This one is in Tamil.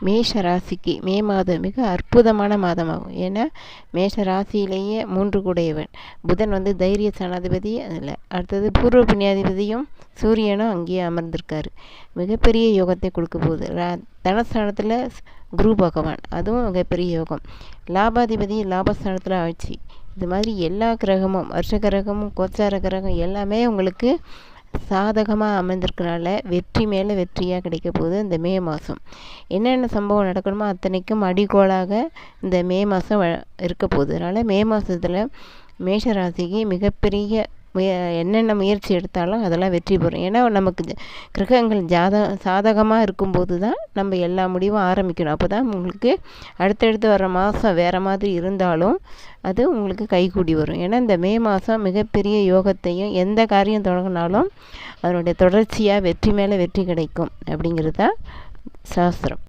மேஷ ராசிக்கு மே மாதம் மிக அற்புதமான மாதமாகும். ஏன்னா மேஷ ராசியிலேயே மூன்று கூடையவன். புதன் வந்து தைரிய சனாதிபதி அதில் அடுத்தது பூர்வ புண்ணியாதிபதியும் சூரியனும் அங்கேயே அமர்ந்திருக்காரு. மிகப்பெரிய யோகத்தை கொடுக்க போகுது. ரா தனஸ்தானத்தில் குரு பகவான். அதுவும் மிகப்பெரிய யோகம். லாபாதிபதி லாபஸ்தானத்தில் ஆட்சி. இது மாதிரி எல்லா கிரகமும் வருஷ கிரகமும் கோச்சார கிரகம் எல்லாமே உங்களுக்கு சாதகமாக அமைந்திருக்கிறனால வெற்றி மேலே வெற்றியாக கிடைக்க போகுது இந்த மே மாதம் என்னென்ன சம்பவம் நடக்கணுமோ அத்தனைக்கும் அடிகோலாக இந்த மே மாதம் இருக்க போகுது. அதனால் மே மாதத்தில் மேஷராசிக்கு மிகப்பெரிய முய என்னென்ன முயற்சி எடுத்தாலும் அதெல்லாம் வெற்றி பெறும். ஏன்னா நமக்கு கிரகங்கள் ஜாத சாதகமாக இருக்கும்போது தான் நம்ம எல்லா முடிவும் ஆரம்பிக்கணும். அப்போ தான் உங்களுக்கு அடுத்தடுத்து வர மாதம் வேறு மாதிரி இருந்தாலும் அது உங்களுக்கு கைகூடி வரும். ஏன்னா இந்த மே மாதம் மிகப்பெரிய யோகத்தையும் எந்த காரியம் தொடங்கினாலும் அதனுடைய தொடர்ச்சியாக வெற்றி மேலே வெற்றி கிடைக்கும் அப்படிங்கிறது தான் சாஸ்திரம்.